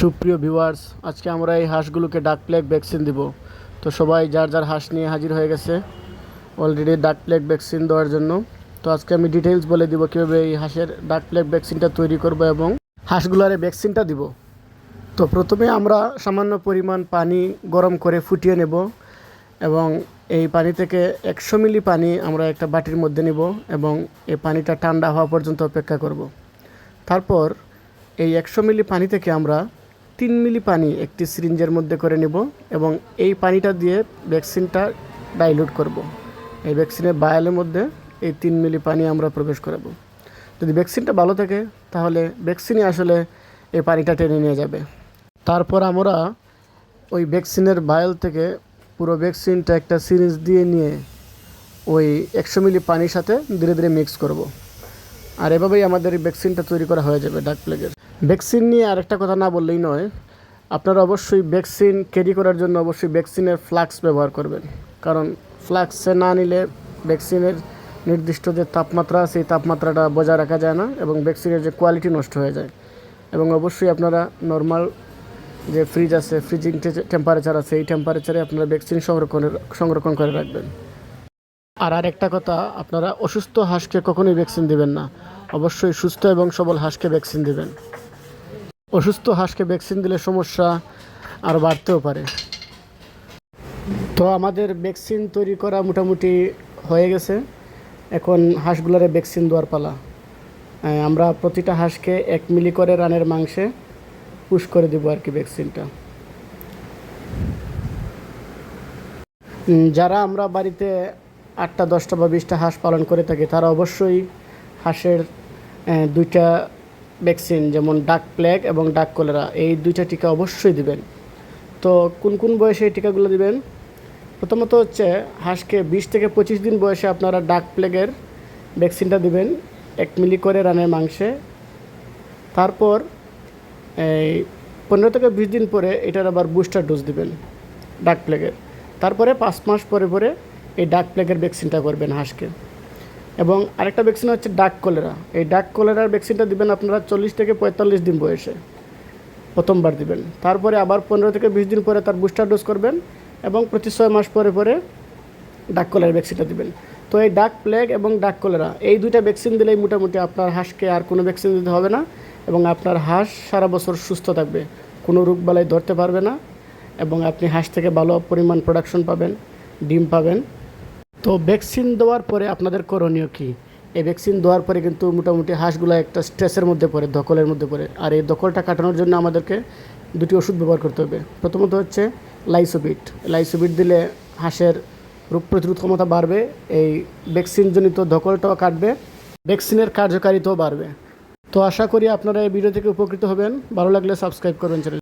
সুপ্রিয় ভিউয়ার্স আজকে আমরা এই হাঁসগুলোকে ডাক প্লেগ ভ্যাকসিন দিব। তো সবাই যার যার হাঁস নিয়ে হাজির হয়ে গেছে অলরেডি ডাক প্লেগ ভ্যাকসিন দেওয়ার জন্য। তো আজকে আমি ডিটেলস বলে দিব কীভাবে এই হাঁসের ডাক প্লেগ ভ্যাকসিনটা তৈরি করব এবং হাঁসগুলোর ভ্যাকসিনটা দিব। তো প্রথমে আমরা সামান্য পরিমাণ পানি গরম করে ফুটিয়ে নেব এবং এই পানি থেকে একশো মিলি পানি আমরা একটা বাটির মধ্যে নিব এবং এই পানিটা ঠান্ডা হওয়া পর্যন্ত অপেক্ষা করব। তারপর এই একশো মিলি পানি থেকে আমরা তিন মিলি পানি একটি সিরিঞ্জের মধ্যে করে নেব এবং এই পানিটা দিয়ে ভ্যাকসিনটা ডাইলুট করব। এই ভ্যাকসিনের বায়ালের মধ্যে এই তিন মিলি পানি আমরা প্রবেশ করাবো যদি ভ্যাকসিনটা ভালো থাকে, তাহলে ভ্যাকসিনই আসলে এই পানিটা টেনে নিয়ে যাবে তারপর আমরা ওই ভ্যাকসিনের বায়াল থেকে পুরো ভ্যাকসিনটা একটা সিরিঞ্জ দিয়ে নিয়ে ওই একশো মিলি পানির সাথে ধীরে ধীরে মিক্স করব। আর এভাবেই আমাদের ভ্যাকসিনটা তৈরি করা হয়ে যাবে ডাক প্লেগের ভ্যাকসিন নিয়ে আরেকটা কথা না বললেই নয়। আপনারা অবশ্যই ভ্যাকসিন ক্যারি করার জন্য অবশ্যই ভ্যাকসিনের ফ্লাক্স ব্যবহার করবেন। কারণ ফ্লাক্সে না নিলে ভ্যাকসিনের নির্দিষ্ট যে তাপমাত্রা, সেই তাপমাত্রাটা বজায় রাখা যায় না এবং ভ্যাকসিনের যে কোয়ালিটি নষ্ট হয়ে যায়। এবং অবশ্যই আপনারা নর্মাল যে ফ্রিজ আছে ফ্রিজিং টেম্পারেচার আছে, এই টেম্পারেচারে আপনারা ভ্যাকসিন সংরক্ষণের, সংরক্ষণ করে রাখবেন। আর আরেকটা কথা, আপনারা অসুস্থ হাঁসকে কখনোই ভ্যাকসিন দিবেন না। অবশ্যই সুস্থ এবং সবল হাঁসকে ভ্যাকসিন দিবেন। অসুস্থ হাঁসকে ভ্যাকসিন দিলে সমস্যা আর বাড়তেও পারে। তো আমাদের ভ্যাকসিন তৈরি করা মোটামুটি হয়ে গেছে। এখন হাঁসগুলোরে ভ্যাকসিন দেওয়ার পালা। আমরা প্রতিটা হাঁসকে এক মিলি করে রানের মাংসে পুশ করে দেবো আর কি ভ্যাকসিনটা। যারা আমরা বাড়িতে আটটা, দশটা বা বিশটা হাঁস পালন করে থাকি, তারা অবশ্যই হাঁসের দুইটা ভ্যাকসিন, যেমন ডাক প্লেগ এবং ডাক কলেরা, এই দুইটা টিকা অবশ্যই দিবেন। তো কোন কোন বয়সে এই টিকাগুলো দিবেন? প্রথমত হচ্ছে হাঁসকে বিশ থেকে পঁচিশ দিন বয়সে আপনারা ডাক প্লেগের ভ্যাকসিনটা দিবেন, এক মিলি করে রানের মাংসে। তারপর এই পনেরো থেকে বিশ দিন পরে এটার আবার বুস্টার ডোজ দিবেন ডাক প্লেগের। তারপরে পাঁচ মাস পরে পরে এই ডাক প্লেগের ভ্যাকসিনটা করবেন হাঁসকে। এবং আরেকটা ভ্যাকসিন হচ্ছে ডাক কলেরা এই ডাক কলেরার ভ্যাকসিনটা দিবেন আপনারা চল্লিশ থেকে পঁয়তাল্লিশ দিন বয়সে। প্রথমবার দিবেন। তারপরে আবার পনেরো থেকে বিশ দিন পরে তার বুস্টার ডোজ করবেন এবং প্রতি ছয় মাস পরে পরে ডাক কলেরার ভ্যাকসিনটা দিবেন। তো এই ডাক প্লেগ এবং ডাক কলেরা এই দুইটা ভ্যাকসিন দিলেই মোটামুটি আপনার হাঁসকে আর কোনো ভ্যাকসিন দিতে হবে না এবং আপনার হাঁস সারা বছর সুস্থ থাকবে। কোনো রোগবালাই ধরতে পারবে না এবং আপনি হাঁস থেকে ভালো পরিমাণ প্রোডাকশন পাবেন, ডিম পাবেন। তো ভ্যাকসিন দেওয়ার পরে আপনাদের করণীয় কী? এই ভ্যাকসিন দেওয়ার পরে কিন্তু মোটামুটি হাঁসগুলো একটা স্ট্রেসের মধ্যে পড়ে ধকলের মধ্যে পড়ে। আর এই দখলটা কাটানোর জন্য আমাদেরকে দুটি ওষুধ ব্যবহার করতে হবে। প্রথমত হচ্ছে লাইসোবিট। লাইসোবিট দিলে হাঁসের রোগ প্রতিরোধ ক্ষমতা বাড়বে, এই ভ্যাকসিনজনিত দখলটাও কাটবে, ভ্যাকসিনের কার্যকারিতাও বাড়বে। তো আশা করি আপনারা এই ভিডিও থেকে উপকৃত হবেন। ভালো লাগলে সাবস্ক্রাইব করবেন চ্যানেল